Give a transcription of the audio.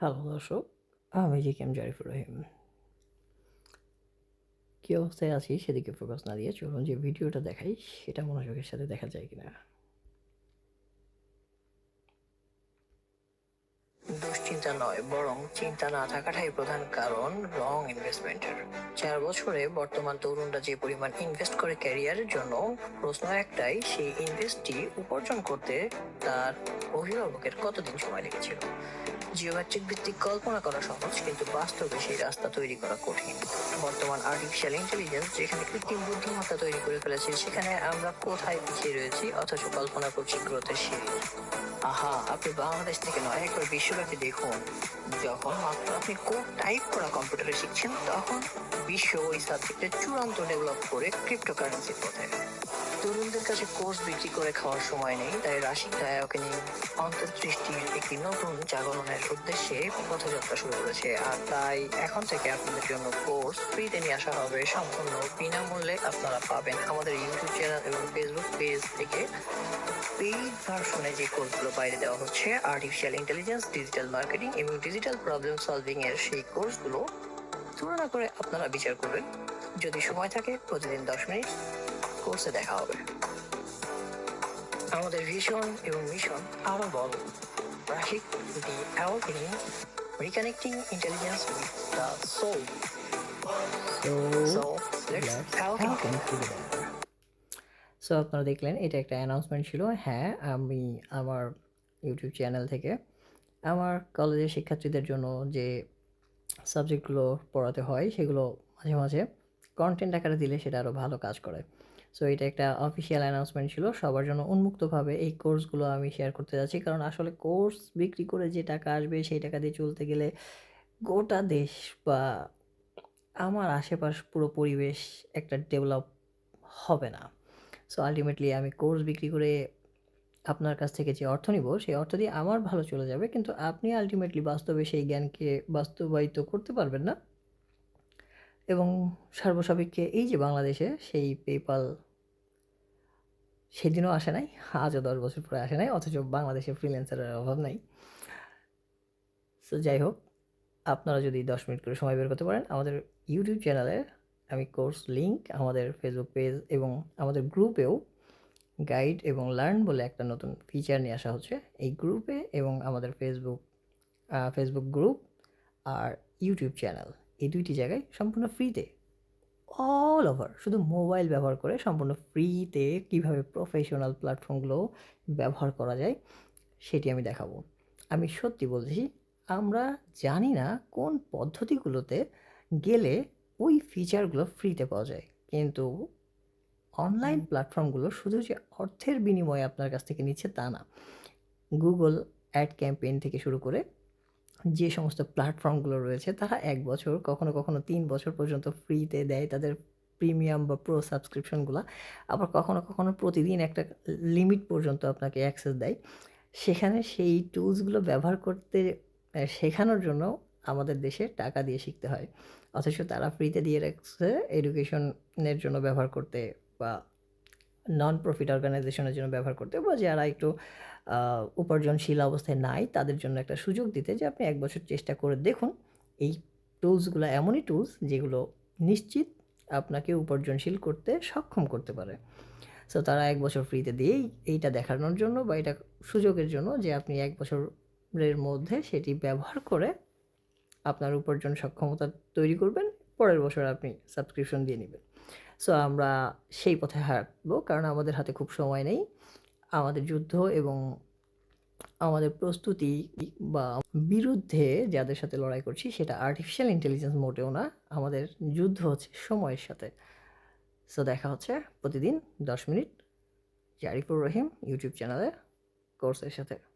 Hello দর্শক, আমি জি কেম জারিফুর রহিম। কী অবস্থায় আছি সেদিকে ফোকাস না দিয়ে চলুন যে ভিডিওটা দেখাই, সেটা মনোযোগের সাথে দেখা যায় কিনা। দুশ্চিন্তা নয়, বরং চিন্তা না থাকাটাই প্রধান কারণ রং ইনভেস্টমেন্টের চার বছরে বর্তমান তরুণরা যে পরিমাণ ইনভেস্ট করে ক্যারিয়ারের জন্য, প্রশ্ন একটাই, সেই ইনভেস্টটি উপার্জন করতে তার অভিভাবকের কতদিন সময় লেগেছিল? জিওমেট্রিক ভিত্তিক কল্পনা করা সহজ, কিন্তু বাস্তবে সেই রাস্তা তৈরি করা কঠিন। বর্তমান আর্টিফিশিয়াল ইন্টেলিজেন্স যেখানে কৃত্রিম বুদ্ধিমত্তা তৈরি করে ফেলেছে, সেখানে আমরা কোথায় পিছিয়ে রয়েছি? অথচ কল্পনা করছি গ্রোথের সিঁড়ি। আহা, আপনি বাংলাদেশ থেকে নয়, একবার বিশ্বব্যাপী দেখুন। যখন মাত্র আপনি কোড টাইপ করা কম্পিউটারে শিখছেন, তখন বিশ্ব ওই সাবজেক্টে চূড়ান্ত ডেভেলপ করে ক্রিপ্টোকারেন্সির পথে। তরুণদের কাছে কোর্স বিক্রি করে খাওয়ার সময় নেই, তাই রাশিক দায়কে নিয়ে অন্তর্দৃষ্টির একটি নতুন জাগরণের উদ্দেশ্যে পথযাত্রা শুরু করেছে। আর তাই এখন থেকে আপনাদের জন্য কোর্স ফ্রিতে নিয়ে আসা হবে সম্পূর্ণ বিনামূল্যে। আপনারা পাবেন আমাদের ইউটিউব চ্যানেল এবং ফেসবুক পেজ থেকে পেইড ভার্সনে যে কোর্সগুলো বাইরে দেওয়া হচ্ছে আর্টিফিশিয়াল ইন্টেলিজেন্স ডিজিটাল মার্কেটিং এবং ডিজিটাল প্রবলেম সলভিং এর সেই কোর্সগুলো, তুলনা করে আপনারা বিচার করবেন। যদি সময় থাকে, প্রতিদিন দশ মিনিট। কোর্সে দেখা হবে। আমাদের ভিশন এবং মিশন আরও বড়। Rashik the awarding reconnecting intelligence with the soul. So let's so আপনারা দেখলেন এটা একটা অ্যানাউন্সমেন্ট ছিল। হ্যাঁ আমি আমার ইউটিউব চ্যানেল থেকে আমার কলেজের শিক্ষার্থীদের জন্য যে সাবজেক্টগুলো পড়াতে হয় সেগুলো মাঝে মাঝে কন্টেন্ট আকারে দিলে সেটা আরও ভালো কাজ করে। সো এটা একটা অফিসিয়াল অ্যানাউন্সমেন্ট ছিল। সবার জন্য উন্মুক্তভাবে এই কোর্সগুলো আমি শেয়ার করতে যাচ্ছি। কারণ আসলে কোর্স বিক্রি করে যে টাকা আসবে, সেই টাকা দিয়ে চলতে গেলে গোটা দেশ বা আমার আশেপাশ পুরো পরিবেশ একটা ডেভেলপ হবে না। সো আলটিমেটলি আমি কোর্স বিক্রি করে আপনার কাছ থেকে যে অর্থ নিব, সেই অর্থ দিয়ে আমার ভালো চলে যাবে। কিন্তু আপনি আলটিমেটলি বাস্তবে সেই জ্ঞানকে বাস্তবায়িত করতে পারবেন না। এবং সর্বসাপেক্ষে এই যে বাংলাদেশে সেই পেপাল সেদিনও আসে নাই, আজও দশ বছর পরে আসে নাই, অথচ বাংলাদেশে ফ্রিল্যান্সারের অভাব নাই। সো যাই হোক, আপনারা যদি দশ মিনিট করে সময় বের করতে পারেন, আমাদের ইউটিউব চ্যানেলে আমি কোর্স লিঙ্ক আমাদের ফেসবুক পেজ এবং আমাদের গ্রুপেও গাইড এবং লার্ন বলে একটা নতুন ফিচার নিয়ে আসা হচ্ছে। এই গ্রুপে এবং আমাদের ফেসবুক ফেসবুক গ্রুপ আর ইউটিউব চ্যানেল এই দুইটি জায়গায় সম্পূর্ণ ফ্রিতে অল ওভার শুধু মোবাইল ব্যবহার করে সম্পূর্ণ ফ্রিতে কীভাবে প্রফেশনাল প্ল্যাটফর্মগুলো ব্যবহার করা যায় সেটি আমি দেখাবো। আমি সত্যি বলছি আমরা জানি না কোন পদ্ধতিগুলোতে গেলে ওই ফিচারগুলো ফ্রিতে পাওয়া যায় কিন্তু অনলাইন প্ল্যাটফর্মগুলো শুধু যে অর্থের বিনিময়ে আপনার কাছ থেকে নিচ্ছে তা না। গুগল অ্যাড ক্যাম্পেইন থেকে শুরু করে যে সমস্ত প্ল্যাটফর্মগুলো রয়েছে, তারা এক বছর, কখনো কখনো তিন বছর পর্যন্ত ফ্রিতে দেয় তাদের প্রিমিয়াম বা প্রো সাবস্ক্রিপশনগুলো আবার কখনো কখনো প্রতিদিন একটা লিমিট পর্যন্ত আপনাকে অ্যাক্সেস দেয়। সেখানে সেই টুলসগুলো ব্যবহার করতে শেখানোর জন্য আমাদের দেশে টাকা দিয়ে শিখতে হয়। অথচ তারা ফ্রিতে দিয়ে রাখছে এডুকেশনের জন্য ব্যবহার করতে বা নন প্রফিট অর্গানাইজেশনের জন্য ব্যবহার করতে বা যারা একটু উপার্জনশীল অবস্থায় নাই, তাদের জন্য একটা সুযোগ দিতে যে আপনি এক বছর চেষ্টা করে দেখুন। এই টুলসগুলো এমনই টুলস যেগুলো নিশ্চিত আপনাকে উপার্জনশীল করতে সক্ষম করতে পারে। সো তারা এক বছর ফ্রিতে দিয়েই এইটা দেখানোর জন্য বা এটা সুযোগের জন্য যে আপনি এক বছরের মধ্যে সেটি ব্যবহার করে আপনার উপার্জন সক্ষমতা তৈরি করবেন। পরের বছর আপনি সাবস্ক্রিপশন দিয়ে নেবেন। সো আমরা সেই পথে হাঁটবো, কারণ আমাদের হাতে খুব সময় নেই। আমাদের যুদ্ধ এবং আমাদের প্রস্তুতি বা বিরুদ্ধে যাদের সাথে লড়াই করছি, সেটা আর্টিফিশিয়াল ইন্টেলিজেন্স মোটেও না, আমাদের যুদ্ধ হচ্ছে সময়ের সাথে। সো দেখা হচ্ছে প্রতিদিন দশ মিনিট। জারিফুর রহিম ইউটিউব চ্যানেলে কোর্সের সাথে।